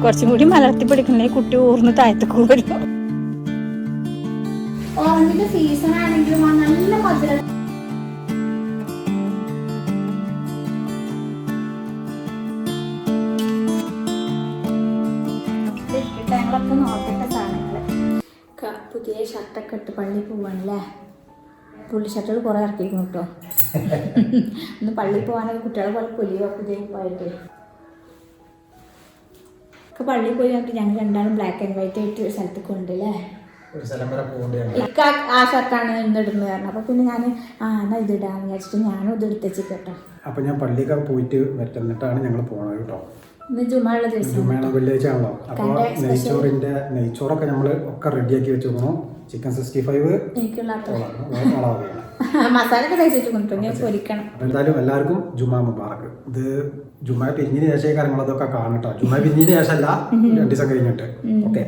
കുറച്ചും കൂടി മലർത്തി പിടിക്കണേ കുട്ടി ഊർന്ന് താഴത്തേക്ക് വരും ഓറഞ്ചിന്റെ സീസൺ ആണെങ്കിലും നല്ല മധുരം ഞങ്ങളൊക്കെ നോക്കട്ടെ സാധനങ്ങൾ. ക- പുതിയ ഷർട്ടൊക്കെ ഇട്ട് പള്ളി പോവാണല്ലേ? പുള്ളി ഷർട്ടുകൾ കുറേ ഇറക്കിയിരിക്കുന്നു കേട്ടോ. ഒന്ന് പള്ളി പോകാനൊക്കെ കുട്ടികളെ പോലെ പുലിയോ പുതിയ പോയിട്ട് ഒക്കെ പള്ളിയിൽ പോയി കണ്ടിട്ട് ഞങ്ങൾ രണ്ടാളും ബ്ലാക്ക് ആൻഡ് വൈറ്റ് ആയിട്ട് ഒരു സ്ഥലത്ത് കൊണ്ടല്ലേ ആ ഷർട്ടാണ് ഇന്നിടുന്നത് കാരണം അപ്പൊ പിന്നെ ഞാൻ ആ എന്നാ ഇത് ഇടാന്ന് വിചാരിച്ചിട്ട് ഞാനും ഇത് എടുത്തേച്ച് കേട്ടോ. അപ്പൊ ഞാൻ പള്ളിയൊക്കെ പോയിട്ട് വരട്ടെന്നിട്ടാണ് ഞങ്ങൾ പോണത് കേട്ടോ. ഇന്ന് ജുമായുള്ള ദിവസം. വെള്ളിയാഴ്ച ആണല്ലോ അപ്പോൾ. നെയ്ച്ചോറിന്റെ നെയ്ച്ചോറൊക്കെ നമ്മൾ ഒക്കെ റെഡിയാക്കി വെച്ചേക്കണു ചിക്കൻ സിക്സ്റ്റി ഫൈവ് എനിക്കുള്ള മസാല ഒക്കെ തേച്ചിട്ട് കൊണ്ടു ഞാൻ പൊരിക്കണം. എന്തായാലും എല്ലാവർക്കും ജുമാ മുബാറക്ക് ഇത് ജുമാ പിരിഞ്ഞിന് ശേഷം കാര്യങ്ങളതൊക്കെ കാണട്ടോ. ജുമാ പിരിഞ്ഞിന് ശേഷമല്ല രണ്ടു ദിവസം കഴിഞ്ഞിട്ട്. ഓക്കെ.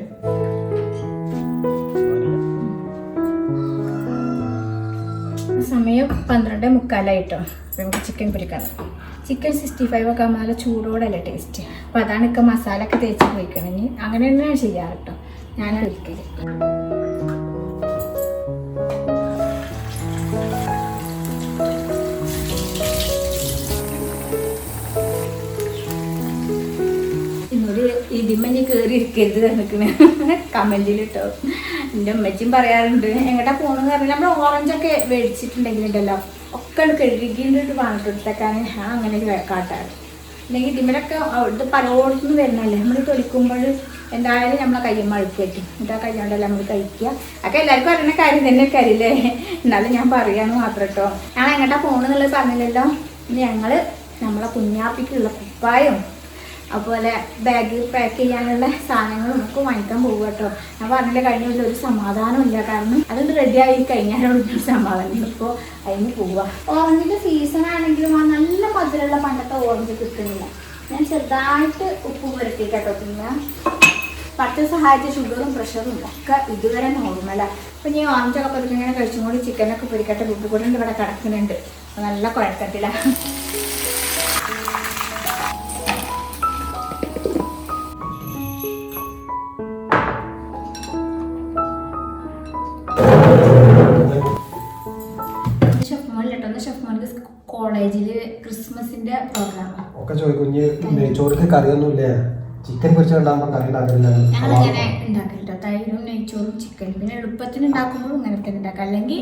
സമയം പന്ത്രണ്ട് മുക്കാലായിട്ടോ. അപ്പൊ നമുക്ക് ചിക്കൻ പൊരിക്കണം ചിക്കൻ സിക്സ്റ്റി ഫൈവ് ഒക്കെ നല്ല ചൂടോടല്ലേ ടേസ്റ്റ് അപ്പോൾ അതാണ് ഇപ്പം മസാല ഒക്കെ തേച്ച് പൊരിക്കണം. ഇനി അങ്ങനെ തന്നെയാണ് ചെയ്യാറ് കേട്ടോ ഞാൻ ഒരിക്കൽ ഇതിമ്മഞ്ഞ് കയറി ഇരിക്കരുത് നിൽക്കണ കമന്റിൽ കേട്ടോ എന്റെ അമ്മച്ചിയും പറയാറുണ്ട് എങ്ങോട്ടാ പോകണമെന്ന് പറഞ്ഞാൽ നമ്മൾ ഓറഞ്ചൊക്കെ മേടിച്ചിട്ടുണ്ടെങ്കിലുണ്ടല്ലോ. ഒക്കെ കഴുകിയിട്ട് വാങ്ങിട്ടെടുത്തേക്കാൻ ഞാൻ അങ്ങനെ കാട്ടാറ്. അല്ലെങ്കിൽ ഇതിമ്മലൊക്കെ ഇത് പലയിടത്തുനിന്ന് വരുന്നല്ലേ നമ്മൾ തൊലിക്കുമ്പോൾ എന്തായാലും നമ്മളെ കയ്യും മഴക്കായിട്ട് ആ കയ്യോണ്ടല്ല നമ്മൾ കഴിക്കുക. ഒക്കെ എല്ലാവർക്കും അറിയുന്ന കാര്യം തന്നെ കരില്ലേ എന്നാലും ഞാൻ പറയാന്ന് മാത്രം കേട്ടോ ഞാൻ എങ്ങോട്ടാ പോകണമെന്നുള്ളത് പറഞ്ഞില്ലല്ലോ. ഇനി ഞങ്ങൾ നമ്മളെ കുഞ്ഞാപ്പിക്കുള്ള കുപ്പായം അതുപോലെ ബാഗ് പാക്ക് ചെയ്യാനുള്ള സാധനങ്ങൾ നമുക്ക് വാങ്ങിക്കാൻ പോകുക കേട്ടോ. ഞാൻ പറഞ്ഞില്ല കഴിഞ്ഞ കൊല്ലം ഒരു സമാധാനമില്ല കാരണം അതൊന്ന് റെഡി ആയി കഴിഞ്ഞാലാണ് ഒരു സമാധാനം. ഇപ്പോൾ അതിന് പോവുക ഓറഞ്ചിന്റെ സീസൺ ആണെങ്കിലും ആ നല്ല മധുരമുള്ള പണ്ടത്തെ ഓറഞ്ച് കിട്ടുന്നില്ല. ഞാൻ ചെറുതായിട്ട് ഉപ്പ് പുരട്ടി കേട്ടോ. പിന്നെ പച്ച സഹായിച്ച ഷുഗറും പ്രഷറും ഒക്കെ ഇതുവരെ നോർമലാണ് അപ്പം ഞാൻ ഓറഞ്ചൊക്കെ പതുക്കെ കഴിച്ചും കൂടി ചിക്കനൊക്കെ പൊരിക്കട്ടെ ഉപ്പ് കൂടെ ഇവിടെ കിടക്കുന്നുണ്ട്. നല്ല കുഴക്കത്തിലാണ് ക്രിസ്മസിന്റെ പ്രോഗ്രാം. ഒക്കെ ചോദിക്കും ഇനി നെയ്ച്ചോർക്ക് കറിയൊന്നുമില്ലേ? ചിക്കൻ പൊരിച്ച ഉണ്ടാകുമ്പോൾ കറി ഉണ്ടാക്കില്ല ഞങ്ങൾ ഇങ്ങനെ ഉണ്ടാക്കലിട്ടോ തൈരും നെയ്ച്ചോറും ചിക്കൻ പിന്നെ എളുപ്പത്തിന് ഉണ്ടാക്കുമ്പോൾ ഇങ്ങനെ തന്നെ ഉണ്ടാക്കാം. അല്ലെങ്കിൽ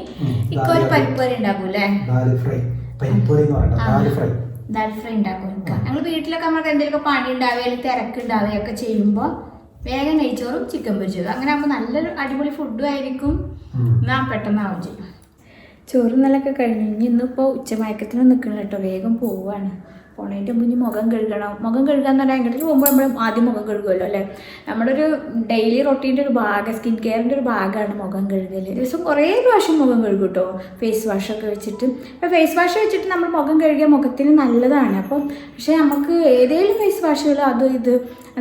ഇപ്പൊ ഒരു പരിപ്പ് കറി ഉണ്ടാക്കൂലേ ദാൽ ഫ്രൈ. പരിപ്പൂരി എന്ന് പറയണ്ട. ഫ്രൈ. ദാൽ ഫ്രൈ ഉണ്ടാക്കും ഞങ്ങൾ വീട്ടിലൊക്കെ നമ്മൾക്ക് എന്തെങ്കിലുമൊക്കെ പണി ഉണ്ടാവുക അല്ലെങ്കിൽ തിരക്കുണ്ടാവുകയൊക്കെ ചെയ്യുമ്പോൾ വേഗം നെയ്ച്ചോറും ചിക്കൻ പൊരിച്ചത്. അങ്ങനെ ആകുമ്പോൾ നല്ലൊരു അടിപൊളി ഫുഡും ആയിരിക്കും. പെട്ടെന്ന് പെട്ടെന്നാവും ചെയ്യും. ചോറും നല്ലൊക്കെ കഴിഞ്ഞു ഇനി ഇന്നിപ്പോൾ ഉച്ചമയക്കത്തിന് നിൽക്കണം കേട്ടോ. വേഗം പോവാണ്. പോണതിന്റെ മുന്നേ മുഖം കഴുകണം. മുഖം കഴുകുക എന്ന് പറഞ്ഞാൽ അങ്ങനെ പോകുമ്പോൾ നമ്മൾ ആദ്യം മുഖം കഴുകുമല്ലോ അല്ലേ? നമ്മുടെ ഒരു ഡെയിലി റൊട്ടീന്റെ ഒരു ഭാഗം സ്കിൻ കെയറിന്റെ ഒരു ഭാഗമാണ് മുഖം കഴുകൽ ദിവസം കുറേ പ്രാവശ്യം മുഖം കഴുകും കേട്ടോ. ഫേസ് വാഷൊക്കെ വെച്ചിട്ട്. അപ്പോൾ ഫേസ് വാഷ് വെച്ചിട്ട് നമ്മൾ മുഖം കഴുകിയ മുഖത്തിന് നല്ലതാണ്. അപ്പം പക്ഷേ നമുക്ക് ഏതെങ്കിലും ഫേസ് വാഷുകൾ അത് ഇത്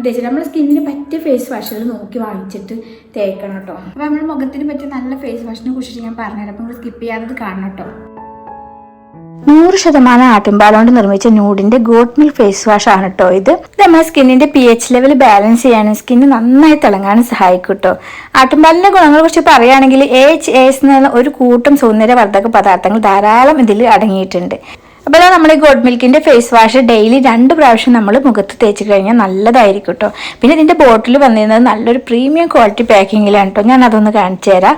തേച്ചിട്ട് നമ്മൾ സ്കിന്നിന് പറ്റിയ ഫേസ് വാഷുകൾ നോക്കി വാങ്ങിച്ചിട്ട് തേക്കണം കേട്ടോ. അപ്പോൾ നമ്മൾ മുഖത്തിന് പറ്റിയ നല്ല ഫേസ് വാഷിനെ കുറിച്ചിട്ട് ഞാൻ പറഞ്ഞുതരാം. അപ്പോൾ നിങ്ങൾ സ്കിപ്പ് ചെയ്യാതെ കാണണം കേട്ടോ. നൂറ് ശതമാനം ആട്ടിൻപാൽ കൊണ്ട് നിർമ്മിച്ച ന്യൂഡിന്റെ ഗോഡ് മിൽക്ക് ഫേസ് വാഷ് ആണ് കേട്ടോ ഇത്. നമ്മുടെ സ്കിന്നിന്റെ പി എച്ച് ലെവൽ ബാലൻസ് ചെയ്യാനും സ്കിന്ന് നന്നായി തിളങ്ങാനും സഹായിക്കും കേട്ടോ ആട്ടിൻപാലിന്റെ ഗുണങ്ങളെ കുറിച്ച് പറയുകയാണെങ്കിൽ എച്ച് എസ് എന്നുള്ള ഒരു കൂട്ടം സൗന്ദര്യവർദ്ധക പദാർത്ഥങ്ങൾ ധാരാളം ഇതിൽ അടങ്ങിയിട്ടുണ്ട്. അപ്പോൾ നമ്മൾ ഗോഡ് മിൽക്കിന്റെ ഫേസ് വാഷ് ഡെയിലി രണ്ട് പ്രാവശ്യം നമ്മൾ മുഖത്ത് തേച്ച് കഴിഞ്ഞാൽ നല്ലതായിരിക്കും കേട്ടോ പിന്നെ ഇതിന്റെ ബോട്ടിൽ വന്നിരുന്നത് നല്ലൊരു പ്രീമിയം ക്വാളിറ്റി പാക്കിങ്ങിലാണ് കേട്ടോ ഞാൻ അതൊന്ന് കാണിച്ചു തരാം.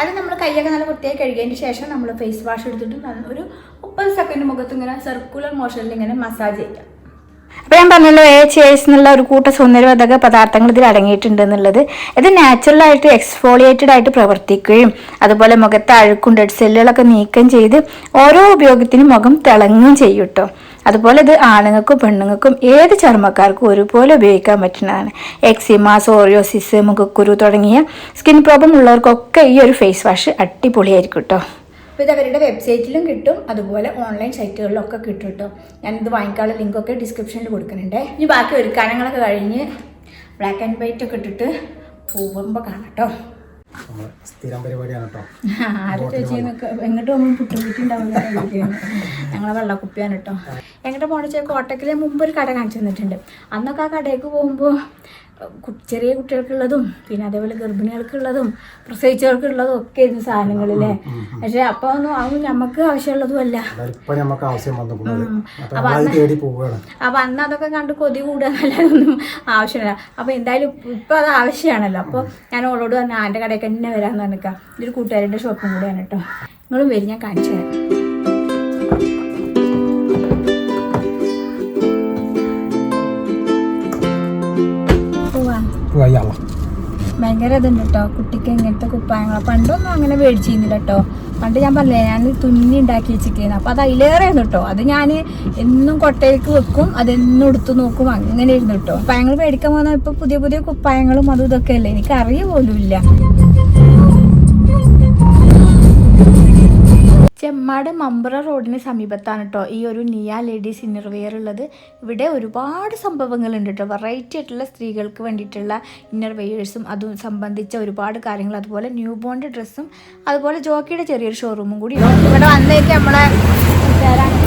അത് നമ്മൾ കൈയൊക്കെ നല്ല വൃത്തിയായി കഴുകിയതിന് ശേഷം നമ്മൾ ഫേസ് വാഷ് എടുത്തിട്ട് നല്ല ഒരു മുപ്പത് സെക്കൻഡ് മുഖത്ത് ഇങ്ങനെ സർക്കുലർ മോഷനിൽ ഇങ്ങനെ മസാജ് ചെയ്യാം. അപ്പോൾ ഞാൻ പറഞ്ഞല്ലോ എ ചേഴ്സ് എന്നുള്ള ഒരു കൂട്ട സൗന്ദര്യവർദ്ധക പദാർത്ഥങ്ങൾ ഇതിൽ അടങ്ങിയിട്ടുണ്ട് എന്നുള്ളത്. ഇത് നാച്ചുറലായിട്ട് എക്സ്ഫോളിയേറ്റഡ് ആയിട്ട് പ്രവർത്തിക്കുകയും അതുപോലെ മുഖത്തെ അഴുക്കും ഡെഡ് സെല്ലുകളൊക്കെ നീക്കം ചെയ്ത് ഓരോ ഉപയോഗത്തിനും മുഖം തിളങ്ങുകയും ചെയ്യും കേട്ടോ അതുപോലെ ഇത് ആണുങ്ങൾക്കും പെണ്ണുങ്ങൾക്കും ഏത് ചർമ്മക്കാർക്കും ഒരുപോലെ ഉപയോഗിക്കാൻ പറ്റുന്നതാണ്. എക്സിമ സോറിയോസിസ് മുഖക്കുരു തുടങ്ങിയ സ്കിൻ പ്രോബ്ലം ഉള്ളവർക്കൊക്കെ ഈ ഒരു ഫേസ് വാഷ് അടിപൊളിയായിരിക്കും കേട്ടോ അപ്പോൾ ഇത് അവരുടെ വെബ്സൈറ്റിലും കിട്ടും അതുപോലെ ഓൺലൈൻ സൈറ്റുകളിലൊക്കെ കിട്ടും കേട്ടോ ഞാനിത് വാങ്ങിക്കാനുള്ള ലിങ്കൊക്കെ ഡിസ്ക്രിപ്ഷനിൽ കൊടുക്കുന്നുണ്ട്. ഇനി ബാക്കി ഒരുക്കാനങ്ങളൊക്കെ കഴിഞ്ഞ് ബ്ലാക്ക് ആൻഡ് വൈറ്റ് ഒക്കെ ഇട്ടിട്ട് പോകുമ്പോൾ കാണാം കേട്ടോ നമ്മളെ സ്ഥിരം പരിപാടിയാണ് കേട്ടോ. ആരും ചേച്ചി എങ്ങോട്ട് ഞങ്ങളെ വെള്ളക്കുപ്പിയാണ് കേട്ടോ. എങ്ങോട്ട് പോകണമെന്ന് വെച്ചാൽ കോട്ടക്കിലെ മുമ്പ് ഒരു കട കാണിച്ചു തന്നിട്ടുണ്ട്. അന്നൊക്കെ ആ കടയ്ക്ക് പോകുമ്പോൾ ചെറിയ കുട്ടികൾക്കുള്ളതും പിന്നെ അതേപോലെ ഗർഭിണികൾക്കുള്ളതും പ്രസവിച്ചവർക്കുള്ളതും ഒക്കെ ആയിരുന്നു സാധനങ്ങളില്ലേ? പക്ഷെ അപ്പൊ ഒന്നും അതൊന്നും നമുക്ക് ആവശ്യമുള്ളതും അല്ല. ഇപ്പൊ നമുക്ക് ആവശ്യം വന്നിട്ടുള്ളത്. അപ്പൊ അന്ന് അതൊക്കെ കണ്ട് കൊതി കൂടുകയെന്നല്ലാതൊന്നും ആവശ്യമില്ല. അപ്പൊ എന്തായാലും ഇപ്പൊ അത് ആവശ്യമാണല്ലോ. അപ്പൊ ഞാൻ ഓളോട് പറഞ്ഞു ആന്റെ എന്റെ കടയിൽ തന്നെ വരാമെന്ന് പറഞ്ഞിക്കാം. ഇതൊരു കൂട്ടുകാരുടെ ഷോപ്പും കൂടെയാണ് കേട്ടോ. നിങ്ങളും വരും ഞാൻ കാണിച്ചു തരാം. ഭയങ്കര ഇതുണ്ട് കേട്ടോ കുട്ടിക്ക് ഇങ്ങനത്തെ കുപ്പായങ്ങൾ പണ്ടൊന്നും അങ്ങനെ മേടിച്ചിരുന്നില്ല കേട്ടോ പണ്ട് ഞാൻ പറഞ്ഞില്ലേ ഞാൻ തുന്നി ഉണ്ടാക്കി വെച്ചിരിക്കുന്നു അപ്പൊ അത് അതിലേറെയാണ് കേട്ടോ അത് ഞാൻ എന്നും കൊട്ടയിലേക്ക് വെക്കും അതെന്നും എടുത്തു നോക്കും. അങ്ങനെ ഇരുന്നു കേട്ടോ കുപ്പായങ്ങൾ മേടിക്കാൻ പോകുന്ന ഇപ്പൊ പുതിയ പുതിയ കുപ്പായങ്ങളും അതും ഇതൊക്കെ അല്ലേ? എനിക്ക് അറിയ പോലും ഇല്ല ചെമ്മാട് മമ്പ്ര റോഡിന് സമീപത്താണ് കേട്ടോ ഈ ഒരു നിയ ലേഡീസ് ഇന്നർവെയർ ഉള്ളത്. ഇവിടെ ഒരുപാട് സംഭവങ്ങളുണ്ട് കേട്ടോ വെറൈറ്റി ആയിട്ടുള്ള സ്ത്രീകൾക്ക് വേണ്ടിയിട്ടുള്ള ഇന്നർവെയേഴ്സും അതും സംബന്ധിച്ച ഒരുപാട് കാര്യങ്ങൾ. അതുപോലെ ന്യൂ ബോണ്ട് ഡ്രസ്സും അതുപോലെ ജോക്കിയുടെ ചെറിയൊരു ഷോറൂമും കൂടി. ഇവിടെ വന്നേക്ക് നമ്മളെ കൂട്ടുകാരാണ്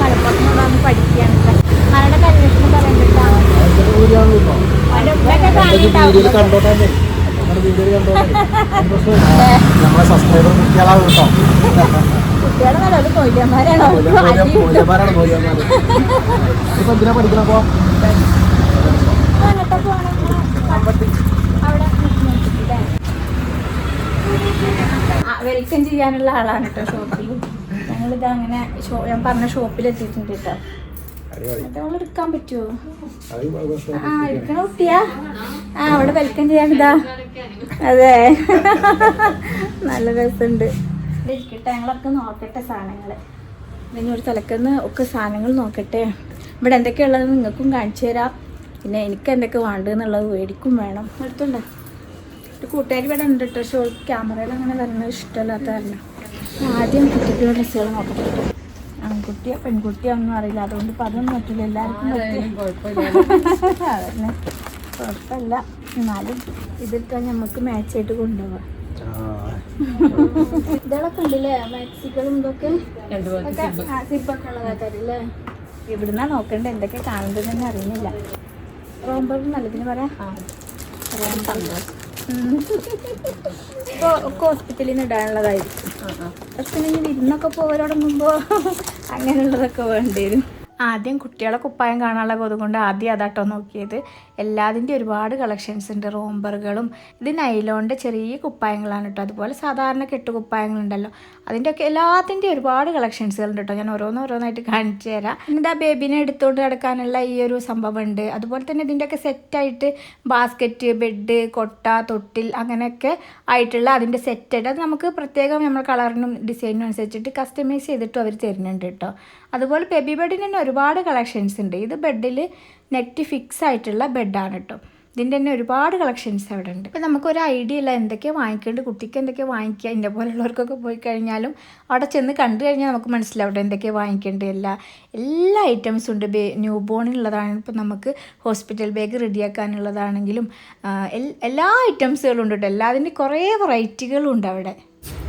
മലപ്പുറത്ത് നിന്ന് പഠിക്കുകയാണ് മരണ കല്യാണം കല്യാണത്തിന് പറയുന്നുണ്ടാവും നമ്മളെ സബ്സ്ക്രൈബർ കുട്ടികളാണ് കേട്ടോ. ഇപ്പൊ എന്തിനാ പഠിക്കണപ്പോ വെൽക്കം ചെയ്യാനുള്ള ആളാണ് കേട്ടോ ഷോപ്പിൽ. ഞങ്ങളിത് അങ്ങനെ ഞാൻ പറഞ്ഞ ഷോപ്പിൽ എത്തിയിട്ടുണ്ട് കേട്ടോ. എടുക്കാൻ പറ്റുമോ ആ എടുക്കണ കുട്ടിയാ. ആ അവിടെ വെൽക്കം ചെയ്യാനിതാ അതെ. നല്ല രസമുണ്ട്. ഇരിക്കട്ടെ ഞങ്ങളൊക്കെ നോക്കട്ടെ സാധനങ്ങൾ ഇനി ഒരു തലക്കന്ന് ഒക്കെ സാധനങ്ങൾ നോക്കട്ടെ. ഇവിടെ എന്തൊക്കെയുള്ളത് നിങ്ങൾക്കും കാണിച്ചു തരാം. പിന്നെ എനിക്ക് എന്തൊക്കെ വേണ്ടതെന്നുള്ളത് മേടിക്കും വേണം. എടുത്തുണ്ടോ ഒരു കൂട്ടുകാരി ഇവിടെ ഉണ്ട് കേട്ടോ. ഷോ ക്യാമറയിൽ അങ്ങനെ വരുന്നത് ഇഷ്ടമല്ലാത്ത കാരണം. ആദ്യം കുട്ടികളുടെ ഡ്രസ്സുകൾ നോക്കട്ടെ. കേട്ടോ. ആൺകുട്ടിയോ പെൺകുട്ടിയോ ഒന്നും അറിയില്ല. അതുകൊണ്ട് ഇപ്പം അതൊന്നും പറ്റില്ല എല്ലാവർക്കും അതന്നെ. കുഴപ്പമില്ല. എന്നാലും ഇതിട്ടാൽ നമുക്ക് മാച്ചായിട്ട് കൊണ്ടുപോകാം ഇതൊക്കെ ഉണ്ടല്ലേ? മാക്സികളും ഇതൊക്കെ? സിപ്പൊക്കെ ഉള്ളതാക്കാരല്ലേ ഇവിടുന്നാ നോക്കണ്ട? എന്തൊക്കെ കാണുന്നത് തന്നെ അറിയുന്നില്ല റോംബർ നല്ലതിന് പറയാം. ഇപ്പോൾ ഒക്കെ ഹോസ്പിറ്റലിൽ നിന്ന് ഇടാനുള്ളതായിരിക്കും. പക്ഷെ ഇനി വിരുന്നൊക്കെ പോകാൻ തുടങ്ങുമ്പോൾ അങ്ങനെയുള്ളതൊക്കെ വേണ്ടി വരും ആദ്യം കുട്ടികളെ കുപ്പായം കാണാനുള്ള കൊതുകൊണ്ട് ആദ്യം അതാട്ടോ നോക്കിയത്. എല്ലാതിന്റെ ഒരുപാട് കളക്ഷൻസ് ഉണ്ട്. റോംബറുകളും ഇത് നൈലോണിന്റെ ചെറിയ കുപ്പായങ്ങളാണ് കേട്ടോ. അതുപോലെ സാധാരണ കെട്ടുകുപ്പായങ്ങളുണ്ടല്ലോ അതിന്റെയൊക്കെ എല്ലാത്തിന്റെ ഒരുപാട് കളക്ഷൻസുകൾ ഉണ്ട് കേട്ടോ. ഞാൻ ഓരോന്നോരോന്നായിട്ട് കാണിച്ചു തരാം. ഇതാ ബേബിനെ എടുത്തുകൊണ്ട് നടക്കാനുള്ള ഈ ഒരു സംഭവം ഉണ്ട് അതുപോലെ തന്നെ ഇതിന്റെയൊക്കെ സെറ്റായിട്ട് ബാസ്ക്കറ്റ് ബെഡ് കൊട്ട തൊട്ടിൽ അങ്ങനെയൊക്കെ ആയിട്ടുള്ള അതിന്റെ സെറ്റായിട്ട് അത് നമുക്ക് പ്രത്യേകം നമ്മൾ കളറിനും ഡിസൈനും അനുസരിച്ചിട്ട് കസ്റ്റമൈസ് ചെയ്തിട്ടും അവർ തരുന്നുണ്ട് കേട്ടോ. അതുപോലെ ബേബി ബെഡിന് തന്നെ ഒരുപാട് കളക്ഷൻസ് ഉണ്ട്. ഇത് ബെഡിൽ നെറ്റ് ഫിക്സ് ആയിട്ടുള്ള ബെഡാണ് കേട്ടോ ഇതിന്റെ തന്നെ ഒരുപാട് കളക്ഷൻസ് അവിടെ ഉണ്ട്. ഇപ്പം നമുക്കൊരു ഐഡിയ ഇല്ല എന്തൊക്കെയാണ് വാങ്ങിക്കേണ്ടത്? കുട്ടിക്ക് എന്തൊക്കെയാണ് വാങ്ങിക്കുക ഇതിന്റെ പോലുള്ളവർക്കൊക്കെ പോയി കഴിഞ്ഞാലും അവിടെ ചെന്ന് കണ്ടു കഴിഞ്ഞാൽ നമുക്ക് മനസ്സിലാവും അവിടെ എന്തൊക്കെയാണ് വാങ്ങിക്കേണ്ടത് എല്ലാ എല്ലാ ഐറ്റംസും ഉണ്ട്. ബേ ന്യൂ ബോണിനുള്ളതാണ് ഇപ്പം നമുക്ക് ഹോസ്പിറ്റൽ ബാഗ് റെഡിയാക്കാനുള്ളതാണെങ്കിലും എല്ലാ ഐറ്റംസുകളും ഉണ്ട് കേട്ടോ എല്ലാതിന്റെ കുറേ വെറൈറ്റികളും ഉണ്ട് അവിടെ.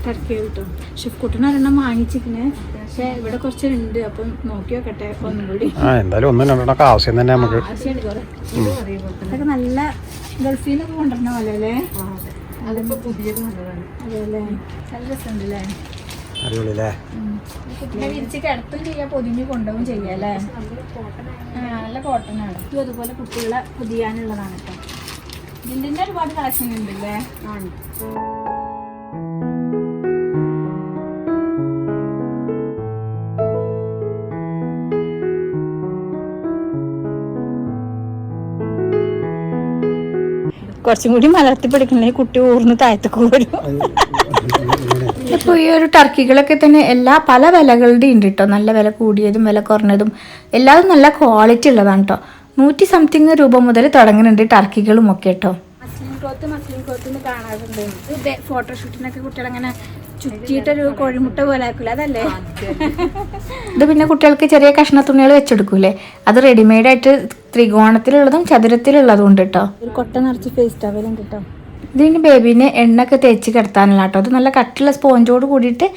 ടർക്കി കിട്ടും ഷെഫ് കുട്ടൻ ഒരെണ്ണം വാങ്ങിച്ചിരിക്കണേ. പക്ഷേ ഇവിടെ കുറച്ചുണ്ട്. അപ്പം നോക്കി നോക്കട്ടെ ഒന്നും കൂടി. ആ എന്തായാലും ഒന്നും രണ്ടെണ്ണൊക്കെ ആവശ്യം തന്നെ നമുക്ക്. അതൊക്കെ നല്ല ഗൾഫിൽ നിന്നൊക്കെ കൊണ്ടുവരണ പോലെ അല്ലേ അതിപ്പോ പുതിയത് അതെല്ലേ അതെ അല്ലേ നല്ല രസമുണ്ട് അല്ലേ അടിപൊളിയല്ലേ കുട്ടിനെ വിരിച്ച് കിടത്തും ചെയ്യാം പൊതിഞ്ഞ് കൊണ്ടുപോകും ചെയ്യാം അല്ലേ? ആ നല്ല കോട്ടൺ ആണ്. ഇതും അതുപോലെ കുട്ടികളെ പൊതിയാനുള്ളതാണ് കേട്ടോ. ഇതിന്റെ ഒരുപാട് കളക്ഷൻ ഉണ്ടല്ലേ? കുറച്ചും കൂടി മലർത്തി പിടിക്കണേ കുട്ടി ഊർന്ന് താഴത്തേക്ക് വരും. ഇപ്പോൾ ഈ ഒരു ടർക്കികളൊക്കെ തന്നെ എല്ലാ പല വിലകളുടെ ഉണ്ട് കേട്ടോ നല്ല വില കൂടിയതും വില കുറഞ്ഞതും. എല്ലാതും നല്ല ക്വാളിറ്റി ഉള്ളതാണ് കേട്ടോ നൂറ്റി സംതിങ് രൂപ മുതൽ തുടങ്ങുന്നുണ്ട് ടർക്കികളും ഒക്കെ കേട്ടോ മസ്ലിം ക്ലോത്ത് മസ്ലിം ക്ലോത്ത് കാണാറുണ്ട്. ഇത് ഫോട്ടോഷൂട്ടിനൊക്കെ കുട്ടികളങ്ങനെ ചുറ്റിയിട്ടൊരു കോഴിമുട്ട പോലെ ആക്കില്ല അതല്ലേ? ഇത് പിന്നെ കുട്ടികൾക്ക് ചെറിയ കഷ്ണ തുണികൾ വെച്ചെടുക്കൂലേ? അത് റെഡിമെയ്ഡ് ആയിട്ട് ത്രികോണത്തിലുള്ളതും ചതുരത്തിലുള്ളതും ഉണ്ട് കേട്ടോ ഒരു കൊട്ട നിറച്ച് ഫേസ് ടവലും കിട്ടും ഇതിന് ബേബിനെ എണ്ണൊക്കെ തേച്ച് കിടത്താനുള്ള കേട്ടോ അത് നല്ല കട്ടുള്ള സ്പോഞ്ചോട് കൂടിയിട്ട്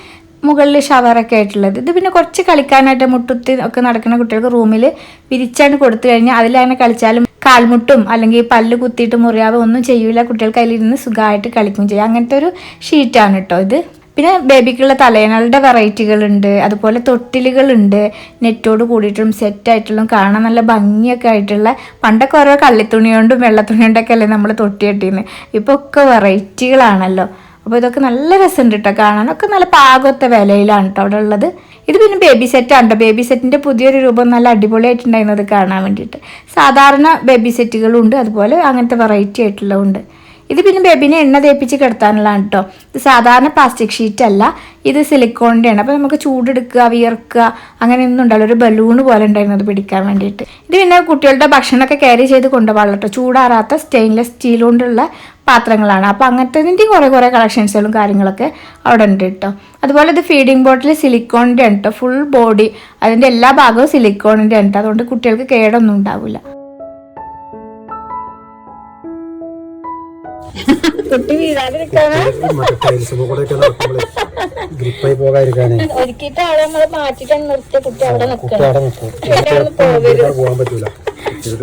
മുകളിൽ ഷവറൊക്കെ ആയിട്ടുള്ളത്. ഇത് പിന്നെ കുറച്ച് കളിക്കാനായിട്ട് മുട്ടുത്തി ഒക്കെ നടക്കുന്ന കുട്ടികൾക്ക് റൂമിൽ വിരിച്ചാണ്ട് കൊടുത്തു കഴിഞ്ഞാൽ അതിലങ്ങനെ കളിച്ചാലും കാൽമുട്ടും അല്ലെങ്കിൽ പല്ല് കുത്തിയിട്ട് മുറിയാവോ ഒന്നും ചെയ്യൂല. കുട്ടികൾക്ക് അതിലിരുന്ന് സുഖമായിട്ട് കളിക്കും ചെയ്യും. അങ്ങനത്തെ ഒരു ഷീറ്റാണ് കേട്ടോ ഇത്. പിന്നെ ബേബിക്കുള്ള തലയണകളുടെ വെറൈറ്റികളുണ്ട് അതുപോലെ തൊട്ടിലുകളുണ്ട്. നെറ്റോട് കൂടിയിട്ടും സെറ്റായിട്ടുള്ള കാണാൻ നല്ല ഭംഗിയൊക്കെ ആയിട്ടുള്ള പണ്ടൊക്കെ ഓരോ കള്ളിത്തുണി കൊണ്ടും വെള്ളത്തുണി കൊണ്ടൊക്കെ അല്ലേ നമ്മൾ തൊട്ടി കെട്ടിയിരുന്നത് ഇപ്പോൾ ഒക്കെ വെറൈറ്റികളാണല്ലോ. അപ്പോൾ ഇതൊക്കെ നല്ല രസമുണ്ട് കേട്ടോ കാണാനൊക്കെ നല്ല പാകത്തെ വിലയിലാണ് കേട്ടോ അവിടെ ഉള്ളത്. ഇത് പിന്നെ ബേബി സെറ്റാണ് ആണ് ട്ടോ. ബേബി സെറ്റിന്റെ പുതിയൊരു രൂപം നല്ല അടിപൊളിയായിട്ടുണ്ടായിരുന്നത് കാണാൻ വേണ്ടിയിട്ട്. സാധാരണ ബേബി സെറ്റുകളുണ്ട് അതുപോലെ അങ്ങനത്തെ വെറൈറ്റി ആയിട്ടുള്ളതുണ്ട്. ഇത് പിന്നെ ബേബിനെ എണ്ണ തേപ്പിച്ച് കിടത്താനുള്ളതാണ് കേട്ടോ ഇത് സാധാരണ പ്ലാസ്റ്റിക് ഷീറ്റ് അല്ല. ഇത് സിലിക്കോണിന്റെയാണ് അപ്പോൾ നമുക്ക് ചൂടെടുക്കുക വിയർക്കുക അങ്ങനെയൊന്നും ഉണ്ടാവില്ല. ഒരു ബലൂൺ പോലെ ഉണ്ടായിരുന്നു അത് പിടിക്കാൻ വേണ്ടിയിട്ട്. ഇത് പിന്നെ കുട്ടികളുടെ ഭക്ഷണമൊക്കെ ക്യാരി ചെയ്ത് കൊണ്ടുപോകാനുള്ള കേട്ടോ ചൂടാറാത്ത സ്റ്റെയിൻലെസ് സ്റ്റീൽ കൊണ്ടുള്ള പാത്രങ്ങളാണ്. അപ്പോൾ അങ്ങനത്തതിന്റെയും കുറേ കുറേ കളക്ഷൻസുകളും കാര്യങ്ങളൊക്കെ അവിടെ ഉണ്ട് കേട്ടോ അതുപോലെ ഇത് ഫീഡിംഗ് ബോട്ടിൽ സിലിക്കോണിന്റെ ഉണ്ട് ഫുൾ ബോഡി അതിന്റെ എല്ലാ ഭാഗവും സിലിക്കോണിന്റെ ഉണ്ട് അതുകൊണ്ട് കുട്ടികൾക്ക് കേടൊന്നും ഉണ്ടാവില്ല കുട്ടി വീഴാതിരിക്കാനാ? ഗ്രിപ്പായി പോകാതിരിക്കാനേ നിർത്തിയ കുട്ടി അവിടെ പോകാൻ പറ്റൂല.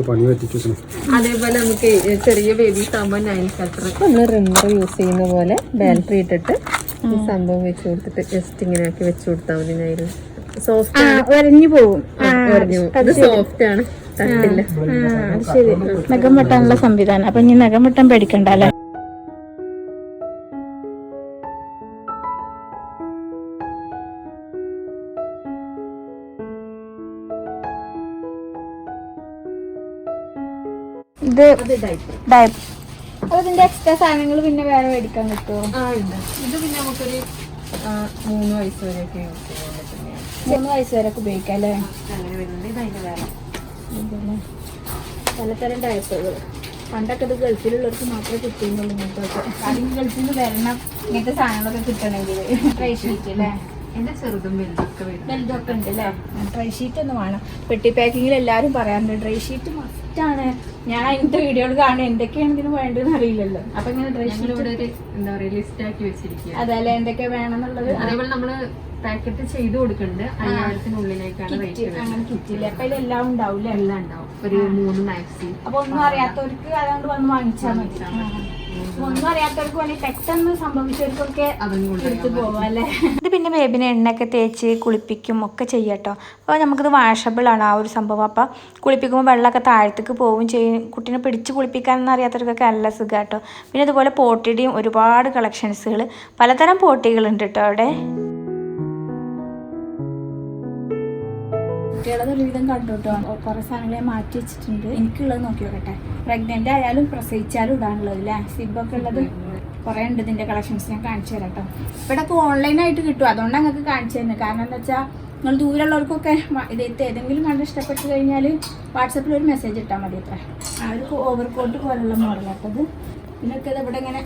പണി പറ്റിച്ചു അതേപോലെ നമുക്ക് ചെറിയ ബേബീസ് ആകുമ്പോൾ നൈൻ കട്ടറൊക്കെ റിമ്മർ യൂസ് ചെയ്യുന്ന പോലെ ബാറ്ററി ഇട്ടിട്ട് ഈ സംഭവം വെച്ച് കൊടുത്തിട്ട് ജസ്റ്റ് ഇങ്ങനെ ആക്കി വെച്ച് കൊടുത്താൽ മതി നൈൽ സോഫ്റ്റ് വരഞ്ഞു പോവും. ഇത് സോഫ്റ്റ് ആണ്. തട്ടില്ല. അത് ശരി. നഖം വെട്ടാനുള്ള സംവിധാനം. അപ്പൊ ഇനി നഖം വെട്ടാൻ പേടിക്കണ്ട ഇത് ഡയപ്പ് അപ്പൊ ഇതിന്റെ എക്സ്ട്രാ സാധനങ്ങൾ പിന്നെ വേറെ മേടിക്കാൻ കിട്ടുമോ ഉണ്ട്. ഇത് പിന്നെ നമുക്കൊരു മൂന്ന് വയസ്സ് വരെയൊക്കെ യൂസ് ചെയ്യാൻ പറ്റുന്നതാണ്. മൂന്ന് വയസ്സ് വരെ ഒക്കെ ഉപയോഗിക്കാം അല്ലേ? അങ്ങനെ വരുന്നുണ്ട്. ഇത് അതിന് വേറെ. ഇതല്ലേ. പലതരം ഡയപ്പുകൾ പണ്ടൊക്കെ ഇത് ഗൾഫിലുള്ളവർക്ക് മാത്രമേ കിട്ടുന്നുള്ളൂ ഇങ്ങനത്തെ അല്ലെങ്കിൽ ഗൾഫിൽ നിന്ന് വരണം ഇങ്ങനത്തെ സാധനങ്ങളൊക്കെ കിട്ടണമെങ്കിൽ. ട്രൈ ഷീറ്റ് അല്ലേ? എന്റെ ചെറുതും വലുതൊക്കെ വലുതൊക്കെ ഉണ്ട് അല്ലേ ഡ്രൈ ഷീറ്റ് ഒന്ന് വേണം. പെട്ടി പാക്കിങ്ങിൽ എല്ലാവരും പറയാറുണ്ട് ഡ്രൈ ഷീറ്റ് മസ്റ്റാണ് ഞാൻ അതിന്റെ വീഡിയോകൾ കാണും എന്തൊക്കെയാണ് ഇതിന് വേണ്ടതെന്ന് അറിയില്ലല്ലോ. അപ്പൊ ഇങ്ങനെ ഡ്രസ് ഒരു എന്താ പറയാ ലിസ്റ്റ് ആക്കി വെച്ചിരിക്കുക അതല്ലേ എന്തൊക്കെ വേണമെന്നുള്ളത്? അതേപോലെ നമ്മൾ പാക്കറ്റ് ചെയ്ത് കൊടുക്കുന്നുണ്ട്. അയ്യായിരത്തിനുള്ളിലേക്കാണ് റേറ്റ് അങ്ങനെ കിറ്റില്ല? അപ്പൊ ഇതെല്ലാം ഉണ്ടാവില്ല എല്ലാം ഉണ്ടാവും. ഒരു മൂന്ന് മാക്സി അപ്പൊ ഒന്നും അറിയാത്തവർക്ക് അതുകൊണ്ട് വന്ന് വാങ്ങിച്ചാൽ മതി. ഇത് പിന്നെ ബേബിനെ എണ്ണയൊക്കെ തേച്ച് കുളിപ്പിക്കും ഒക്കെ ചെയ്യട്ടോ. അപ്പോൾ നമുക്കിത് ആണ് ആ ഒരു സംഭവം. അപ്പോൾ കുളിപ്പിക്കുമ്പോൾ വെള്ളമൊക്കെ താഴത്തേക്ക് പോവും ചെയ്യും. കുട്ടീനെ പിടിച്ച് കുളിപ്പിക്കാനൊന്നും അറിയാത്തവർക്കൊക്കെ നല്ല സുഖം കേട്ടോ പിന്നെ അതുപോലെ പോട്ടിയുടെയും ഒരുപാട് കളക്ഷൻസുകൾ പലതരം പോട്ടികളുണ്ട് കേട്ടോ അവിടെ. കുട്ടികളത് ഒരുവിധം കണ്ടുട്ടോ കുറേ സാധനങ്ങൾ മാറ്റി വെച്ചിട്ടുണ്ട്. എനിക്കുള്ളത് നോക്കി നോക്കട്ടെ. പ്രഗ്നന്റ് ആയാലും പ്രസവിച്ചാലും ഇടാനുള്ളത് അല്ലേ സിബൊക്കെ ഉള്ളത് കുറേ ഉണ്ട് ഇതിന്റെ കളക്ഷൻസ് ഞാൻ കാണിച്ചു തരാം കേട്ടോ ഓൺലൈൻ ഓൺലൈനായിട്ട് കിട്ടും. അതുകൊണ്ട് അങ്ങക്ക് കാണിച്ചു തരുന്നത് കാരണം എന്താ വെച്ചാൽ നിങ്ങൾ ദൂരമുള്ളവർക്കൊക്കെ ഇത് ഏതെങ്കിലും കണ്ട് ഇഷ്ടപ്പെട്ട് കഴിഞ്ഞാൽ വാട്സപ്പിൽ ഒരു മെസ്സേജ് ഇട്ടാൽ മതി അത്ര. ആ ഒരു ഓവർ കോട്ട് പോലുള്ള മോഡലാട്ടത് ഇവിടെ ഇങ്ങനെ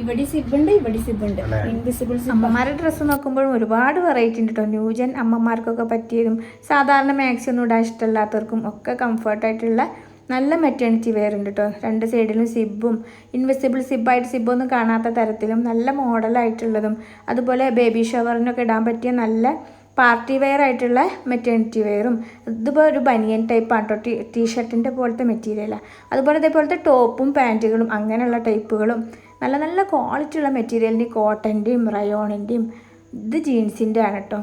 ഇവിടെ സിബ് ഉണ്ട് ഇവിടെ സിബ് ഉണ്ട് ഇൻവിസിബിൾ അമ്മമാരുടെ ഡ്രസ്സ് നോക്കുമ്പോഴും ഒരുപാട് വെറൈറ്റി ഉണ്ട് കേട്ടോ ന്യൂജൻ അമ്മമാർക്കൊക്കെ പറ്റിയതും സാധാരണ മാക്സി ഒന്നും ഇടാൻ ഇഷ്ടമില്ലാത്തവർക്കും ഒക്കെ കംഫർട്ടായിട്ടുള്ള നല്ല മെറ്റേണിറ്റി വെയർ ഉണ്ട് കേട്ടോ രണ്ട് സൈഡിലും സിബും ഇൻവിസിബിൾ സിബായിട്ട് സിബൊന്നും കാണാത്ത തരത്തിലും നല്ല മോഡലായിട്ടുള്ളതും അതുപോലെ ബേബി ഷവറിനൊക്കെ ഇടാൻ പറ്റിയ നല്ല പാർട്ടി വെയർ ആയിട്ടുള്ള മെറ്റേണിറ്റി വെയറും ഇതിപ്പോൾ ഒരു ബനിയൻ ടൈപ്പ് ആണ് കേട്ടോ ടീ ടീഷർട്ടിന്റെ പോലത്തെ മെറ്റീരിയലാണ് അതുപോലെ ഇതേപോലത്തെ ടോപ്പും പാന്റുകളും അങ്ങനെയുള്ള ടൈപ്പുകളും നല്ല നല്ല ക്വാളിറ്റി ഉള്ള മെറ്റീരിയലിന്റെ കോട്ടന്റെയും റയോണിന്റെയും ഇത് ജീൻസിന്റെ ആണ് കേട്ടോ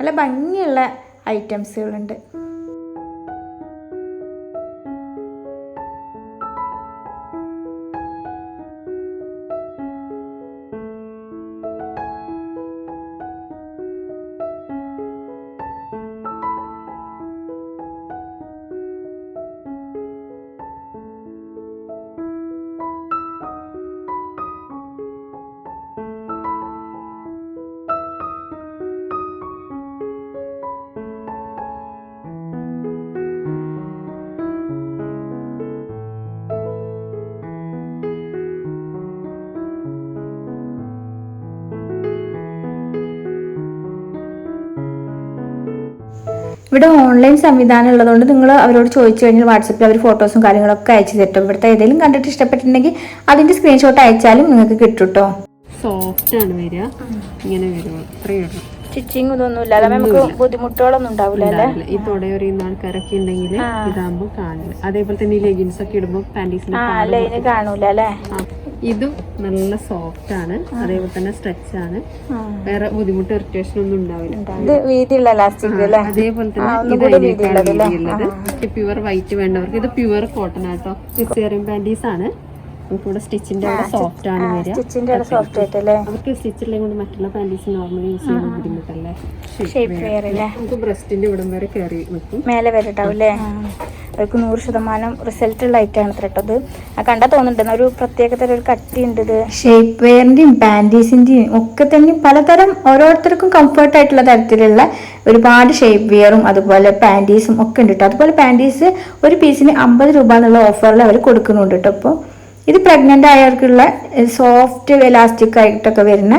നല്ല ഭംഗിയുള്ള ഐറ്റംസുകളുണ്ട് ഇവിടെ ഓൺലൈൻ സംവിധാനം ഉള്ളതുകൊണ്ട് നിങ്ങൾ അവരോട് ചോദിച്ചു കഴിഞ്ഞാൽ വാട്സപ്പിൽ അവർ ഫോട്ടോസും കാര്യങ്ങളൊക്കെ അയച്ചു തരും ഇവിടുത്തെ ഏതെങ്കിലും കണ്ടിട്ട് ഇഷ്ടപ്പെട്ടിട്ടുണ്ടെങ്കിൽ അതിന്റെ സ്ക്രീൻഷോട്ട് അയച്ചാലും നിങ്ങൾക്ക് കിട്ടും കേട്ടോ സോഫ്റ്റ് ആണ് വരിക. ഇങ്ങനെ വരും അത്രയേ ഉള്ളൂ. സ്റ്റിച്ചിങ് ഇതൊന്നുമില്ല. ഇല്ലാതെ നമുക്ക് ബുദ്ധിമുട്ടുകളൊന്നും ഉണ്ടാവില്ല അല്ലേ. ഈ തുടയൊറിയുന്ന ആൾക്കാരൊക്കെ ഉണ്ടെങ്കിൽ ഇതാകുമ്പോൾ കാണില്ല അതേപോലെ തന്നെ ഈ ലെഗിൻസ് ഒക്കെ ഇടുമ്പോൾ പാന്റീസിന് ആ ലൈന് കാണൂല അല്ലേ? ഇതും നല്ല സോഫ്റ്റ് ആണ്. അതേപോലെ തന്നെ സ്ട്രെച്ച് ആണ്. വേറെ ബുദ്ധിമുട്ട് ഇറിറ്റേഷൻ ഒന്നും ഉണ്ടാവില്ല. അതേപോലെ തന്നെ ഇത് അതിനേക്കാൾ വീതിയുള്ളത് പ്യുവർ വൈറ്റ് വേണ്ടവർക്ക് ഇത് pure cotton auto caesarean panties ആണ്. നമുക്ക് ഇവിടെ സ്റ്റിച്ചിന്റെ അവിടെ സോഫ്റ്റ് ആണ് വരിക. സ്റ്റിച്ചിന്റെ സോഫ്റ്റ് ആയിട്ട് അല്ലേ അവർക്ക് സ്റ്റിച്ചില്ലെങ്കിൽ കൊണ്ട് മറ്റുള്ള പാന്റീസ് നോർമലി യൂസ് ചെയ്യുന്ന ബുദ്ധിമുട്ടല്ലേ? ഷേപ്പ് വെയർ അല്ലേ നമുക്ക് ബ്രസ്റ്റിന്റെ ഇവിടം വരെ കയറി നിൽക്കും മേലെ അല്ലേ അവർക്ക് നൂറ് ശതമാനം റിസൾട്ട് ഉള്ള ഐറ്റാണ് കേട്ടത് ആ കണ്ടാ തോന്നുന്നുണ്ട്. ഒരു പ്രത്യേകതരം ഒരു കട്ടി ഉണ്ട് ഇത്. ഷേപ്പ് വെയറിന്റെയും പാന്റീസിന്റെയും ഒക്കെ തന്നെ പലതരം ഓരോരുത്തർക്കും കംഫർട്ട് ആയിട്ടുള്ള തരത്തിലുള്ള ഒരുപാട് ഷേപ്പ് വെയറും അതുപോലെ പാന്റീസും ഒക്കെ ഉണ്ട് കേട്ടോ അതുപോലെ പാന്റീസ് ഒരു പീസിന് അമ്പത് രൂപ എന്നുള്ള ഓഫറിൽ അവർ കൊടുക്കുന്നുണ്ട് കേട്ടോ അപ്പോൾ ഇത് പ്രഗ്നന്റ് ആയവർക്കുള്ള സോഫ്റ്റ് എലാസ്റ്റിക് ആയിട്ടൊക്കെ വരുന്ന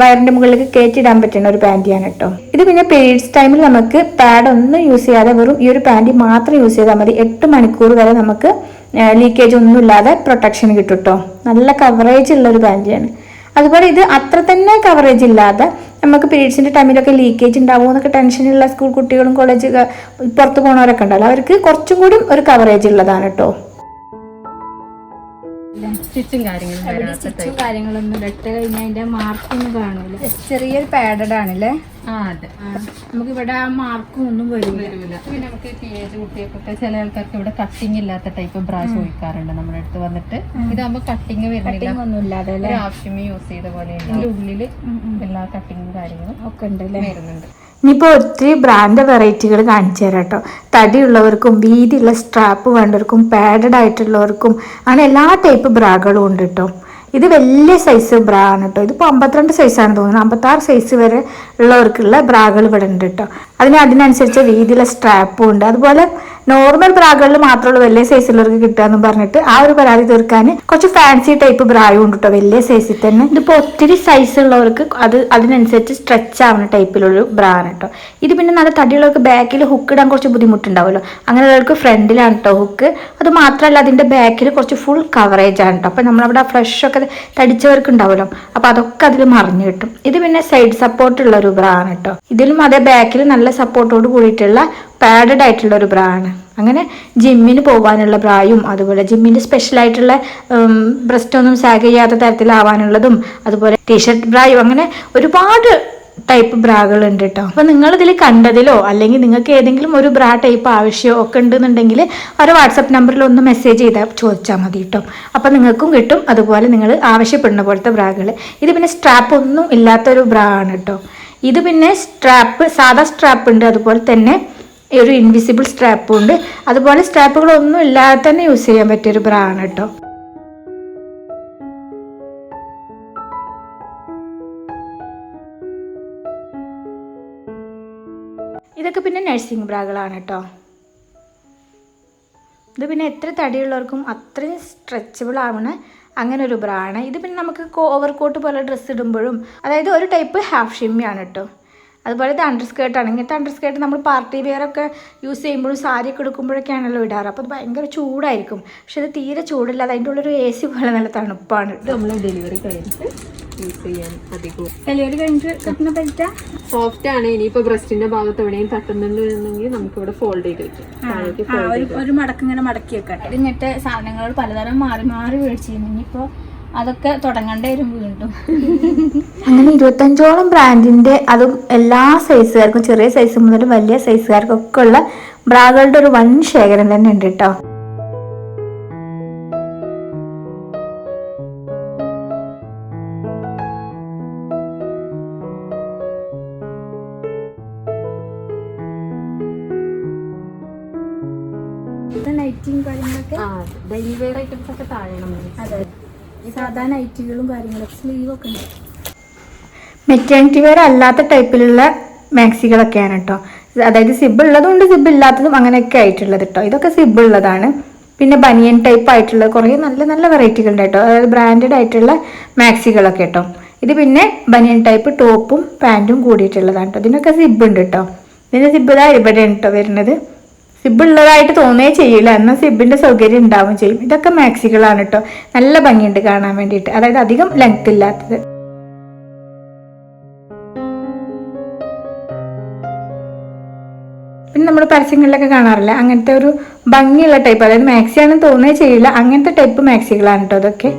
വയറിന്റെ മുകളിലേക്ക് കയറ്റിയിടാൻ പറ്റുന്ന ഒരു പാന്റിയാണ് കേട്ടോ ഇത് പിന്നെ പീരീഡ്സ് ടൈമിൽ നമുക്ക് പാഡ് ഒന്നും യൂസ് ചെയ്യാതെ വെറും ഈ ഒരു പാന്റി മാത്രം യൂസ് ചെയ്താൽ മതി. എട്ട് മണിക്കൂർ വരെ നമുക്ക് ലീക്കേജ് ഒന്നും ഇല്ലാതെ പ്രൊട്ടക്ഷൻ കിട്ടും കേട്ടോ നല്ല കവറേജ് ഉള്ള ഒരു പാന്റിയാണ് അതുപോലെ ഇത് അത്ര തന്നെ കവറേജ് ഇല്ലാതെ നമുക്ക് പീരീഡ്സിന്റെ ടൈമിലൊക്കെ ലീക്കേജ് ഉണ്ടാവുമോ എന്നൊക്കെ ടെൻഷനുള്ള സ്കൂൾ കുട്ടികളും കോളേജ് പുറത്ത് പോകുന്നവരൊക്കെ ഉണ്ടല്ലോ അവർക്ക് കുറച്ചും കൂടി ഒരു കവറേജ് ഉള്ളതാണ് കേട്ടോ സ്റ്റിച്ചും കാര്യങ്ങളും എവിടെ സ്റ്റിച്ചും കാര്യങ്ങളൊന്നും ഇട്ട് കഴിഞ്ഞാൽ അതിന്റെ മാർക്കൊന്നും കാണില്ല ചെറിയൊരു പാഡഡ് ആണല്ലേ? ആ അതെ. നമുക്ക് ഇവിടെ ആ മാർക്കും ഒന്നും വരില്ല വരൂല. പിന്നെ നമുക്ക് പി എച്ച് കുട്ടികൾക്കൊക്കെ ചില ആൾക്കാർക്ക് ഇവിടെ കട്ടിങ് ഇല്ലാത്ത ടൈപ്പ് ബ്രാഷ് ഒഴിക്കാറുണ്ട് നമ്മുടെ അടുത്ത് വന്നിട്ട്. ഇതാകുമ്പോ കട്ടിങ് വരുന്നില്ല. ഒന്നും ഇല്ലാതെ ആവശ്യമേ യൂസ് ചെയ്ത പോലെ ഇതിന്റെ ഉള്ളിൽ എല്ലാ കട്ടിങ്ങും കാര്യങ്ങളും ഒക്കെ ഉണ്ടല്ലേ? വരുന്നുണ്ട്. ഇനിയിപ്പോൾ ഒത്തിരി ബ്രാൻഡ് വെറൈറ്റികൾ കാണിച്ചു തരാം കേട്ടോ. തടിയുള്ളവർക്കും വീതിയുള്ള സ്ട്രാപ്പ് വേണ്ടവർക്കും പാഡഡ് ആയിട്ടുള്ളവർക്കും അങ്ങനെ എല്ലാ ടൈപ്പ് ബ്രാകളും ഉണ്ട് കേട്ടോ. ഇത് വലിയ സൈസ് ബ്രാ ആണ് കേട്ടോ. ഇതിപ്പോൾ അമ്പത്തിരണ്ട് സൈസാണ് തോന്നുന്നത് അമ്പത്താറ് സൈസ് വരെ ഉള്ളവർക്കുള്ള ബ്രാകൾ ഇവിടെ ഉണ്ട് കേട്ടോ. അതിന് അതിനനുസരിച്ച് വീതിയുള്ള സ്ട്രാപ്പും ഉണ്ട്. അതുപോലെ നോർമൽ ബ്രാകളിൽ മാത്രമുള്ള വലിയ സൈസിലുള്ളവർക്ക് കിട്ടുക എന്ന് പറഞ്ഞിട്ട് ആ ഒരു പരാതി തീർക്കാൻ കുറച്ച് ഫാൻസി ടൈപ്പ് ബ്രായും ഉണ്ട് കേട്ടോ വലിയ സൈസിൽ തന്നെ. ഇതിപ്പോൾ ഒത്തിരി സൈസ് ഉള്ളവർക്ക് അത് അതിനനുസരിച്ച് സ്ട്രെച്ച് ആവുന്ന ടൈപ്പിലുള്ള ബ്രാ ആണ് കേട്ടോ ഇത് പിന്നെ നല്ല തടിയുള്ളവർക്ക് ബാക്കിൽ ഹുക്ക് ഇടാൻ കുറച്ച് ബുദ്ധിമുട്ടുണ്ടാവുമല്ലോ. അങ്ങനെയുള്ളവർക്ക് ഫ്രണ്ടിലാണ് കേട്ടോ ഹുക്ക് അത് മാത്രമല്ല അതിന്റെ ബാക്കിൽ കുറച്ച് ഫുൾ കവറേജ് ആണ് കേട്ടോ അപ്പം നമ്മളവിടെ ഫ്ലഷ് ഒക്കെ തടിച്ചവർക്ക് ഉണ്ടാവുമല്ലോ. അപ്പം അതൊക്കെ അതിൽ മറിഞ്ഞു കിട്ടും. ഇത് പിന്നെ സൈഡ് സപ്പോർട്ട് ഉള്ള ഒരു ബ്രാ ആണ് കേട്ടോ ഇതിലും അതേ ബാക്കിൽ നല്ല സപ്പോർട്ടോട് കൂടിയിട്ടുള്ള പാഡഡ് ആയിട്ടുള്ള ഒരു ബ്രാ ആണ് അങ്ങനെ ജിമ്മിന് പോകാനുള്ള ബ്രായും അതുപോലെ ജിമ്മിന്റെ സ്പെഷ്യൽ ആയിട്ടുള്ള ബ്രസ്റ്റ് ഒന്നും സാഗ് ചെയ്യാത്ത തരത്തിലാവാനുള്ളതും അതുപോലെ ടീഷർട്ട് ബ്രായും അങ്ങനെ ഒരുപാട് ടൈപ്പ് ബ്രാകൾ ഉണ്ട് കേട്ടോ അപ്പോൾ നിങ്ങളിതിൽ കണ്ടതിലോ അല്ലെങ്കിൽ നിങ്ങൾക്ക് ഏതെങ്കിലും ഒരു ബ്രാ ടൈപ്പ് ആവശ്യമോ ഒക്കെ ഉണ്ടെന്നുണ്ടെങ്കിൽ ഒരു വാട്സപ്പ് നമ്പറിൽ ഒന്ന് മെസ്സേജ് ചെയ്താൽ ചോദിച്ചാൽ മതി കേട്ടോ അപ്പം നിങ്ങൾക്കും കിട്ടും അതുപോലെ നിങ്ങൾ ആവശ്യപ്പെടുന്ന പോലത്തെ ബ്രാകൾ ഇത് പിന്നെ സ്ട്രാപ്പ് ഒന്നും ഇല്ലാത്തൊരു ബ്രാ ആണ് കേട്ടോ ഇത് പിന്നെ സ്ട്രാപ്പ് സാധാ സ്ട്രാപ്പ് ഉണ്ട് അതുപോലെ തന്നെ ഒരു ഇൻവിസിബിൾ സ്ട്രാപ്പും ഉണ്ട്. അതുപോലെ സ്ട്രാപ്പുകളൊന്നും ഇല്ലാതെ തന്നെ യൂസ് ചെയ്യാൻ പറ്റിയ ഒരു ആണ് കേട്ടോ ഇതൊക്കെ പിന്നെ നഴ്സിംഗ് ബ്രാകളാണ് കേട്ടോ ഇത് പിന്നെ എത്ര തടിയുള്ളവർക്കും അത്രയും സ്ട്രെച്ചബിൾ ആവണ അങ്ങനെ ഒരു ബ്രാണ് ഇത് പിന്നെ നമുക്ക് ഓവർ കോട്ട് പോലെ ഡ്രസ്സ് ഇടുമ്പോഴും അതായത് ഒരു ടൈപ്പ് ഹാഫ് ഷിമ്മിയാണ് കേട്ടോ അതുപോലെ അണ്ടർ ആണ്. ഇങ്ങനത്തെ അണ്ടർ സ്കേർട്ട് നമ്മൾ പാർട്ടി വെയർ ഒക്കെ യൂസ് ചെയ്യുമ്പോഴും സാരി ഒക്കെ എടുക്കുമ്പോഴൊക്കെയാണല്ലോ ഇടാറ്. അപ്പോൾ അത് ഭയങ്കര ചൂടായിരിക്കും. പക്ഷെ അത് തീരെ ചൂടില്ല. അതിന്റെ ഉള്ളൊരു എ സി പോലെ നല്ല തണുപ്പാണ്. നമ്മൾ ഡെലിവറി കഴിഞ്ഞിട്ട് യൂസ് ചെയ്യാൻ അധികവും. ഡെലിവറി കഴിഞ്ഞിട്ട് കിട്ടുന്ന പറ്റ സോഫ്റ്റ് ആണ്. ഇനിയിപ്പോ ബ്രസ്റ്റിന്റെ ഭാഗത്ത് എവിടെയും തട്ടുന്നുണ്ടെന്നുണ്ടെങ്കിൽ നമുക്ക് ഇവിടെ ഫോൾഡ് ചെയ്ത് വെക്കാം. ഒരു മടക്കിങ്ങനെ മടക്ക് ഇങ്ങനെ മടക്കി വെക്കട്ടെ ഇങ്ങനത്തെ സാധനങ്ങൾ പലതരം മാറി മാറി മേടിച്ചിരുന്നു. ഇനിയിപ്പോ അതൊക്കെ തുടങ്ങേണ്ടി വരും വീണ്ടും. അങ്ങനെ ഇരുപത്തഞ്ചോളം ബ്രാൻഡിന്റെ അതും എല്ലാ സൈസുകാർക്കും ചെറിയ സൈസ് മുതൽ വലിയ സൈസുകാർക്കും ഒക്കെ ഉള്ള ബ്രാകളുടെ ഒരു വൻ ശേഖരം തന്നെ ഉണ്ട് കേട്ടോ. നൈറ്റിങ് കാര്യങ്ങളൊക്കെ? ആ ഡെയിലി വെയർ ഐറ്റംസ് ഒക്കെ താഴെ നമ്മൾ അതെ. സാധാ നൈറ്റികളും കാര്യങ്ങളൊക്കെ സ്ലീവ് ഒക്കെ ഉണ്ട്. മെറ്റേണിറ്റി വെയർ അല്ലാത്ത ടൈപ്പിലുള്ള മാക്സികളൊക്കെയാണ് കേട്ടോ അതായത് സിബ് ഉള്ളതുകൊണ്ട് സിബ് ഇല്ലാത്തതും അങ്ങനെയൊക്കെ ആയിട്ടുള്ളത് കേട്ടോ ഇതൊക്കെ സിബ് ഉള്ളതാണ്. പിന്നെ ബനിയൻ ടൈപ്പ് ആയിട്ടുള്ള കുറേ നല്ല നല്ല വെറൈറ്റികൾ ഉണ്ട് കേട്ടോ അതായത് ബ്രാൻഡഡ് ആയിട്ടുള്ള മാക്സികളൊക്കെ കേട്ടോ ഇത് പിന്നെ ബനിയൻ ടൈപ്പ് ടോപ്പും പാന്റും കൂടിയിട്ടുള്ളതാണ് കേട്ടോ ഇതിനൊക്കെ സിബ് ഉണ്ട് കേട്ടോ ഇതിന്റെ സിബ് ഇതാ ഇവിടെയാണ് കേട്ടോ വരുന്നത്. സിബ് ഉള്ളതായിട്ട് തോന്നേ ചെയ്യില്ല എന്നാൽ സിബിന്റെ സൗകര്യം ഉണ്ടാവുകയും ചെയ്യും. ഇതൊക്കെ മാക്സികളാണ് കേട്ടോ നല്ല ഭംഗിയുണ്ട് കാണാൻ വേണ്ടിയിട്ട്. അതായത് അധികം ലെങ്ത് ഇല്ലാത്തത്. പിന്നെ നമ്മൾ പരസ്യങ്ങളിലൊക്കെ കാണാറില്ല? അങ്ങനത്തെ ഒരു ഭംഗിയുള്ള ടൈപ്പ് അതായത് മാക്സിയാണെന്ന് തോന്നേ ചെയ്യില്ല അങ്ങനത്തെ ടൈപ്പ് മാക്സികളാണ് കേട്ടോ അതൊക്കെ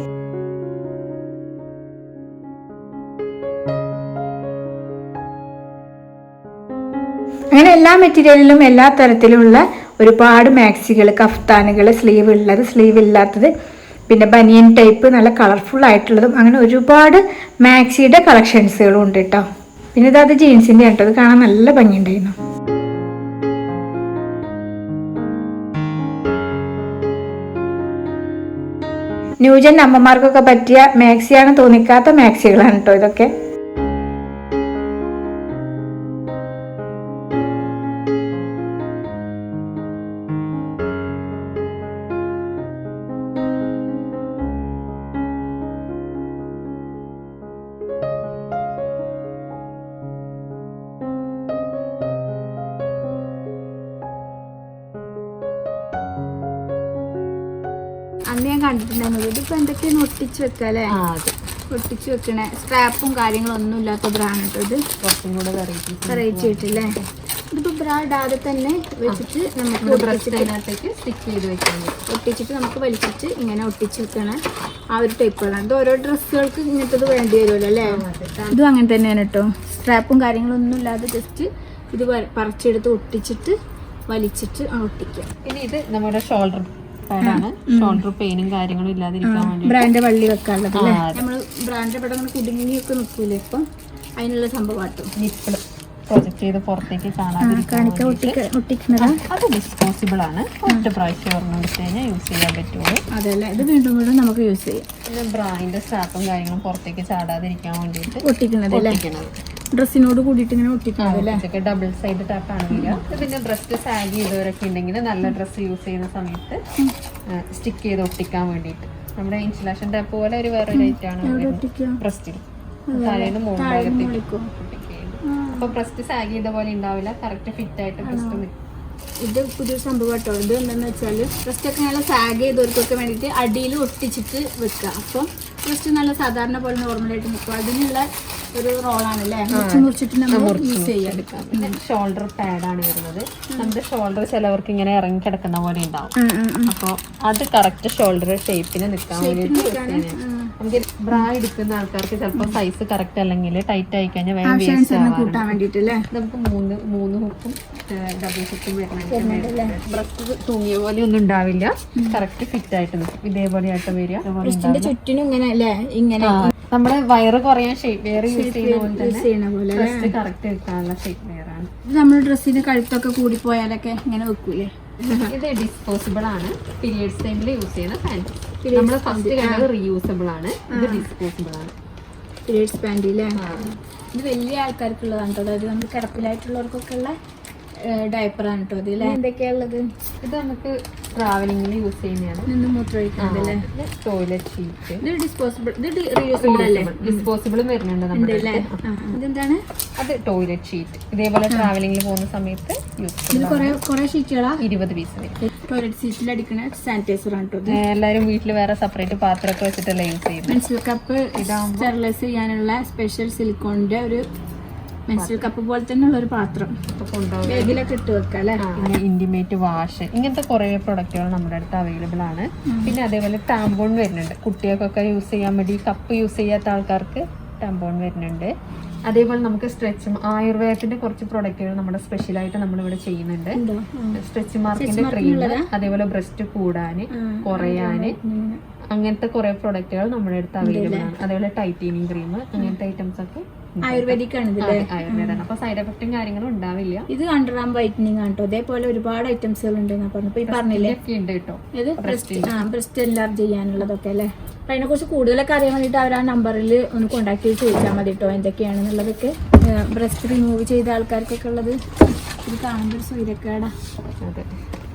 അങ്ങനെ എല്ലാ മെറ്റീരിയലിലും എല്ലാ തരത്തിലുമുള്ള ഒരുപാട് മാക്സികൾ കഫ്താനുകൾ സ്ലീവ് ഉള്ളത് സ്ലീവ് ഇല്ലാത്തത് പിന്നെ ബനിയൻ ടൈപ്പ് നല്ല കളർഫുൾ ആയിട്ടുള്ളതും അങ്ങനെ ഒരുപാട് മാക്സിയുടെ കളക്ഷൻസുകളും ഉണ്ട് കേട്ടോ പിന്നെ ഇത് ജീൻസിന്റെ കേട്ടോ അത് കാണാൻ നല്ല ഭംഗിയുണ്ടായിരുന്നു. ന്യൂജൻ അമ്മമാർക്കൊക്കെ പറ്റിയ മാക്സിയാണ് തോന്നിക്കാത്ത മാക്സികളാണ് കേട്ടോ ഇതൊക്കെ. എന്തൊക്കെയാണ് ഒട്ടിച്ച് വെക്കണേ. സ്ട്രാപ്പും കാര്യങ്ങളൊന്നും ഇല്ലാത്ത ഇല്ലാത്തതാണ് കേട്ടോ ഇത്. കുറച്ചും കൂടെ വെറൈറ്റി വെറൈറ്റി ആയിട്ടില്ലേ? ഇതിപ്പോ ബ്രാ ഇടാതെ തന്നെ വെച്ചിട്ട് നമുക്ക് അതിനകത്തേക്ക് സ്റ്റിക്ക് ചെയ്ത് വെക്കാൻ ഒട്ടിച്ചിട്ട് നമുക്ക് വലിച്ചിട്ട് ഇങ്ങനെ ഒട്ടിച്ച് വെക്കണ. ആ ഒരു ടൈപ്പുകളാണ് ഇത് ഓരോ ഡ്രസ്സുകൾക്ക് ഇങ്ങനത്തത് വേണ്ടി വരുമല്ലോ അല്ലേ? ഇതും അങ്ങനെ തന്നെയാണ് കേട്ടോ. സ്ട്രാപ്പും കാര്യങ്ങളൊന്നും ഇല്ലാതെ ജസ്റ്റ് ഇത് പറിച്ചെടുത്ത് ഒട്ടിച്ചിട്ട് വലിച്ചിട്ട് ഒട്ടിക്കാം. ഇനി ഇത് നമ്മുടെ ഷോൾഡർ പാഡാണ് ഷോൾഡർ പെയിനും കാര്യങ്ങളും ഇല്ലാതിരിക്കാൻ വേണ്ടി ബ്രാൻഡ് വള്ളി വെക്കാനുള്ളത്. നമ്മൾ ബ്രാൻഡ് ഇവിടെ അങ്ങനെ കുടുങ്ങിയൊക്കെ നിൽക്കൂലേ ഇപ്പം? അതിനുള്ള സംഭവമാട്ടോ. പ്രൊജക്ട് ചെയ്ത് പുറത്തേക്ക് കാണാതിരിക്കാൻ കാണിക്ക വേണ്ടിയിട്ട്. ഒട്ടിക്ക അത് ഡിസ്പോസിബിൾ ആണ്. ഒറ്റ പ്രാവശ്യം ഓർമ്മ വെച്ച് കഴിഞ്ഞാൽ യൂസ് ചെയ്യാൻ പറ്റുള്ളൂ. അതല്ലേ? ഇത് വീണ്ടും വീണ്ടും നമുക്ക് യൂസ് ചെയ്യാം. പിന്നെ ബ്രാൻഡിന്റെ സ്റ്റാപ്പും കാര്യങ്ങളും പുറത്തേക്ക് ചാടാതിരിക്കാൻ വേണ്ടിയിട്ട് ഒട്ടിക്കുന്നത്. ഡ്രസ്സിനോട് കൂടിയിട്ട് ഇങ്ങനെ ഇതൊക്കെ ഡബിൾ സൈഡ് ടാപ്പാണ് വരിക ഇത് പിന്നെ ബ്രസ്റ്റ് സാഗ് ചെയ്തവരൊക്കെ ഉണ്ടെങ്കിൽ നല്ല ഡ്രസ്സ് യൂസ് ചെയ്യുന്ന സമയത്ത് സ്റ്റിക്ക് ചെയ്ത് ഒട്ടിക്കാൻ വേണ്ടിയിട്ട്. നമ്മുടെ ഇൻസുലേഷൻ ടാപ്പ് പോലെ ഒരു വേറെ ഐറ്റം ആണ് ബ്രസ്റ്റിൽ താഴേന്ന് മുകളിലേക്ക് അപ്പൊ ബ്രസ്റ്റ് സാഗ് ചെയ്ത പോലെ ഉണ്ടാവില്ല. കറക്റ്റ് ഫിറ്റ് ആയിട്ട് ബ്രസ്റ്റ് നിൽക്കും ഇത് പുതിയൊരു സംഭവം കേട്ടോ. ഇത് എന്താണെന്ന് വെച്ചാൽ ഫസ്റ്റ് ഒക്കെ നല്ല സാഗ് ചെയ്തവർക്കൊക്കെ വേണ്ടിയിട്ട് അടിയിൽ ഒട്ടിച്ചിട്ട് വെക്കുക. അപ്പം ഫസ്റ്റ് നല്ല സാധാരണ പോലെ നോർമലായിട്ട് നിൽക്കും. അതിനുള്ള ഒരു റോളാണല്ലേ? ഷോൾഡർ പാഡാണ് വരുന്നത്. നമ്മുടെ ഷോൾഡർ ചിലവർക്ക് ഇങ്ങനെ ഇറങ്ങി കിടക്കുന്ന പോലെ ഉണ്ടാവും. അപ്പോൾ അത് കറക്റ്റ് ഷോൾഡർ ഷേപ്പിന് നിൽക്കാൻ വേണ്ടിയിട്ട് നമുക്ക് ബ്രാ എടുക്കുന്ന ആൾക്കാർക്ക് ചിലപ്പോൾ സൈസ് കറക്റ്റ് അല്ലെങ്കിൽ ടൈറ്റ് ആയി കഴിഞ്ഞാൽ വേഗം വേസ്റ്റ് കൂട്ടാൻ വേണ്ടിയിട്ട് അല്ലേ നമുക്ക് മൂന്ന് മൂന്ന് ഹുക്കും ഡബിൾ ഹുക്കും വരുന്നുണ്ട് ബ്രസ്റ്റ് തൂങ്ങിയ പോലെ ഒന്നും ഉണ്ടാവില്ല. കറക്റ്റ് ഫിറ്റ് ആയിട്ട് നിൽക്കും ഇതേപോലെ ആയിട്ട് വരിക. ചുറ്റിനും ഇങ്ങനെ അല്ലേ ഇങ്ങനെ നമ്മുടെ വയറ് കുറയാൻ ഷേപ്പ് വെയർ യൂസ് ചെയ്യുന്ന പോലെ കറക്റ്റ് വെക്കാനുള്ള ഷേപ്പ് വെയർ ആണ്. ഇത് നമ്മൾ ഡ്രസ്സിന് കഴുത്തൊക്കെ കൂടി പോയാലൊക്കെ ഇങ്ങനെ വെക്കൂലേ? ഇത് ഡിസ്പോസിബിൾ ആണ്. പീരിയഡ്സ് ടൈമിൽ യൂസ് ചെയ്യുന്ന പാന്റ് നമ്മൾ ഫസ്റ്റ് കണ്ടത് റീയൂസബിൾ ആണ്. ഇത് ഡിസ്പോസിബിൾ ആണ്. പീരീഡ്സ് പാന്റ് അല്ലേ ഇത് വലിയ ആൾക്കാർക്കുള്ളതാണ് അതായത് നമ്മൾ കിടപ്പിലായിട്ടുള്ളവർക്കൊക്കെ ഉള്ള ഡയപ്പറാണ് കേട്ടോ ഇതിൽ എന്തൊക്കെയാണുള്ളത് ഇത് നമുക്ക് ട്രാവലിംഗിൽ യൂസ് ചെയ്യുന്നതാണ്. നിന്ന് ടോയ്ലറ്റ് ഷീറ്റ് ഇത് ഡിസ്പോസിബിൾ ഇത് റീയൂസബിൾ അല്ലേ? ഡിസ്പോസിബിളും വരുന്നുണ്ട് നമ്മുടെ ഇതെന്താണ്? അത് ടോയ്ലറ്റ് ഷീറ്റ് ഇതേപോലെ ട്രാവലിംഗിൽ പോകുന്ന സമയത്ത് യൂസ് ഇത് കുറേ കുറേ ഷീറ്റുകളാ ഇരുപത് പീസ് വരും ടോയ്ലറ്റ് സീറ്റിൽ അടിക്കുന്ന സാനിറ്റൈസർ ആണ് കേട്ടോ എല്ലാവരും വീട്ടിൽ വേറെ സെപ്പറേറ്റ് പാത്രമൊക്കെ വെച്ചിട്ടല്ലേ യൂസ് ചെയ്യുന്നത് മെൻസിൽ കപ്പ് സ്റ്റെറിലൈസ് ചെയ്യാനുള്ള സ്പെഷ്യൽ സിലിക്കോണിന്റെ ഒരു മെൻസിൽ കപ്പ് പോലെ തന്നെ ഉള്ള ഒരു പാത്രം. ബാഗിലൊക്കെ ഇട്ട് വെക്കാം അല്ലേ? പിന്നെ ഇന്റിമേറ്റ് വാഷ് ഇങ്ങനത്തെ കുറേ പ്രൊഡക്റ്റുകൾ നമ്മുടെ അടുത്ത് അവൈലബിൾ ആണ്. പിന്നെ അതേപോലെ ടാമ്പോൺ വരുന്നുണ്ട്. കുട്ടികൾക്കൊക്കെ യൂസ് ചെയ്യാൻ വേണ്ടി കപ്പ് യൂസ് ചെയ്യാത്ത ആൾക്കാർക്ക് ടാമ്പോൺ വരുന്നുണ്ട്. അതേപോലെ നമുക്ക് സ്ട്രെച്ചും ആയുർവേദത്തിന്റെ കുറച്ച് പ്രൊഡക്റ്റുകൾ നമ്മുടെ സ്പെഷ്യലായിട്ട് നമ്മളിവിടെ ചെയ്യുന്നുണ്ട്. സ്ട്രെച്ച് മാർക്കിന്റെ ക്രീം അതേപോലെ ബ്രസ്റ്റ് കൂടാന് കുറയാന്. അങ്ങനത്തെ കുറെ പ്രൊഡക്റ്റുകൾ നമ്മുടെ അടുത്ത് അവൈലബിൾ ആണ്. അതേപോലെ ടൈറ്റീനിങ് ക്രീം അങ്ങനത്തെ ഐറ്റംസ് ഒക്കെ. ആയുർവേദിക് ആണ്. ഇതിൽ ആയുർവേദമാണ് അപ്പൊ സൈഡ് എഫക്റ്റും കാര്യങ്ങളും ഉണ്ടാവില്ല. ഇത് അണ്ടർ ആം വൈറ്റനിങ് ആണ് കേട്ടോ അതേപോലെ ഒരുപാട് ഐറ്റംസുകൾ ഉണ്ട് പറഞ്ഞപ്പോ ഈ പറഞ്ഞില്ലേ? ഉണ്ട് കേട്ടോ ഇത് ബ്രസ്റ്റ് ആ ബ്രസ്റ്റ് എൻലാർജ് ചെയ്യാനുള്ളതൊക്കെ അല്ലേ? അപ്പൊ അതിനെ കുറിച്ച് കൂടുതലൊക്കെ അറിയാൻ വേണ്ടിട്ട് അവർ ആ നമ്പറിൽ ഒന്ന് കോൺടാക്ട് ചെയ്ത് ചോദിച്ചാൽ മതി കേട്ടോ എന്തൊക്കെയാണെന്നുള്ളതൊക്കെ ബ്രസ്റ്റ് റിമൂവ് ചെയ്ത ആൾക്കാർക്കൊക്കെ ഉള്ളത്. ഇത് കാണുമ്പോൾ ഒരു സൂര്യക്കേടാ അതെ.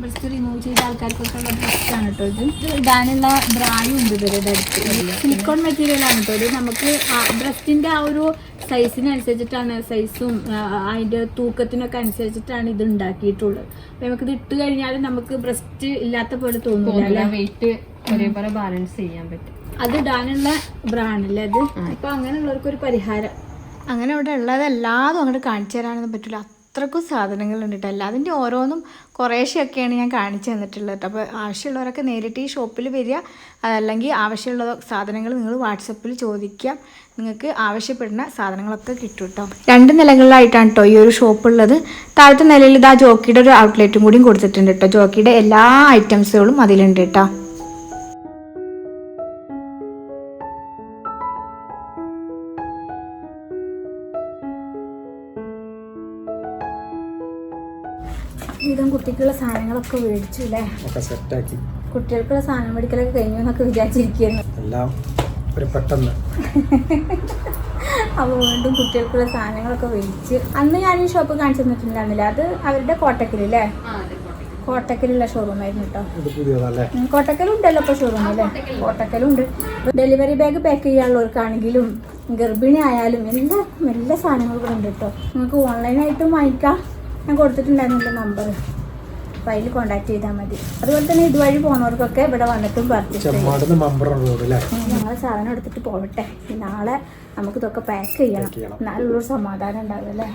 ബ്രസ്റ്റ് റിമൂവ് ചെയ്ത ആൾക്കാർക്കൊക്കെ ഉള്ള ബ്രസ്റ്റ് ആണ് കേട്ടോ ഇത്. ഇടാനുള്ള ബ്രായും ഉണ്ട് ഇവരുടെ അടുത്ത്. സിലിക്കോൺ മെറ്റീരിയൽ ആണ് കേട്ടോ ഇത് നമുക്ക് ബ്രസ്റ്റിന്റെ ആ ഒരു സൈസിനനുസരിച്ചിട്ടാണ് സൈസും അതിന്റെ തൂക്കത്തിനൊക്കെ അനുസരിച്ചിട്ടാണ് ഇത് ഉണ്ടാക്കിയിട്ടുള്ളത്. അപ്പൊ നമുക്കിത് ഇട്ട് കഴിഞ്ഞാൽ നമുക്ക് ബ്രസ്റ്റ് ഇല്ലാത്ത പോലെ തോന്നില്ല അല്ലേ? വെയിറ്റ് ഒരേപോലെ ബാലൻസ് ചെയ്യാൻ പറ്റും. അത് ഇടാനുള്ള ബ്രാണല്ലേ അത്? അപ്പൊ അങ്ങനെയുള്ളവർക്ക് ഒരു പരിഹാരം. അങ്ങനെ അവിടെ ഉള്ളത് എല്ലാതും അങ്ങോട്ട് കാണിച്ചു തരാനൊന്നും പറ്റില്ല അത്രക്കും സാധനങ്ങളുണ്ട് കേട്ടോ. എല്ലാതിന്റെ ഓരോന്നും കുറേശ്ശെയൊക്കെയാണ് ഞാൻ കാണിച്ചു തന്നിട്ടുള്ളത് അപ്പോൾ ആവശ്യമുള്ളവരൊക്കെ നേരിട്ട് ഈ ഷോപ്പിൽ വരിക. അതല്ലെങ്കിൽ ആവശ്യമുള്ള സാധനങ്ങൾ നിങ്ങൾ വാട്സപ്പിൽ ചോദിക്കാം നിങ്ങൾക്ക് ആവശ്യപ്പെടുന്ന സാധനങ്ങളൊക്കെ കിട്ടും കേട്ടോ. രണ്ട് നിലകളിലായിട്ടാണ് കേട്ടോ ഈ ഒരു ഷോപ്പ് ഉള്ളത്. താഴത്തെ നിലയിൽ ഇതാ ജോക്കിയുടെ ഒരു ഔട്ട്ലെറ്റും കൂടിയും കൊടുത്തിട്ടുണ്ട് കേട്ടോ. ജോക്കിയുടെ എല്ലാ ഐറ്റംസുകളും അതിലുണ്ട് കേട്ടോ. ഇതും കുട്ടിക്കുള്ള സാധനങ്ങളൊക്കെ മേടിച്ചു അല്ലേ ഒക്കെ സെറ്റാക്കി കുട്ടികൾക്കുള്ള സാധനം മേടിക്കലൊക്കെ കഴിഞ്ഞു എന്നൊക്കെ വിചാരിച്ചിരിക്കുന്നു. എല്ലാം ഒരു പെട്ടെന്ന്. അപ്പോൾ വീണ്ടും കുട്ടികൾക്കുള്ള സാധനങ്ങളൊക്കെ മേടിച്ച് അന്ന് ഞാൻ ഈ ഷോപ്പ് കാണിച്ചു തന്നിട്ടുണ്ടായിരുന്നില്ല? അത് അവരുടെ കോട്ടക്കലല്ലേ കോട്ടക്കലുള്ള ഷോറൂം ആയിരുന്നു കേട്ടോ കോട്ടക്കലുണ്ടല്ലോ ഇപ്പോൾ ഷോറൂം അല്ലേ കോട്ടക്കലുണ്ട്. ഡെലിവറി ബാഗ് പാക്ക് ചെയ്യാനുള്ളവർക്കാണെങ്കിലും ഗർഭിണി ആയാലും എല്ലാവർക്കും എല്ലാ സാധനങ്ങളും ഇവിടെ ഉണ്ട് കേട്ടോ നിങ്ങൾക്ക് ഓൺലൈനായിട്ടും വാങ്ങിക്കാം. ഞാൻ കൊടുത്തിട്ടുണ്ടായിരുന്നു നമ്പർ അപ്പോൾ അതിൽ കോൺടാക്ട് ചെയ്താൽ മതി. അതുപോലെ തന്നെ ഇതുവഴി പോകുന്നവർക്കൊക്കെ ഇവിടെ വന്നിട്ടും പർച്ചേസ് അല്ലേ? ഞങ്ങൾ സാധനം എടുത്തിട്ട് പോവട്ടെ. നാളെ നമുക്കിതൊക്കെ പാക്ക് ചെയ്യണം. എന്നാലുള്ളൊരു സമാധാനം ഉണ്ടാവും അല്ലേ?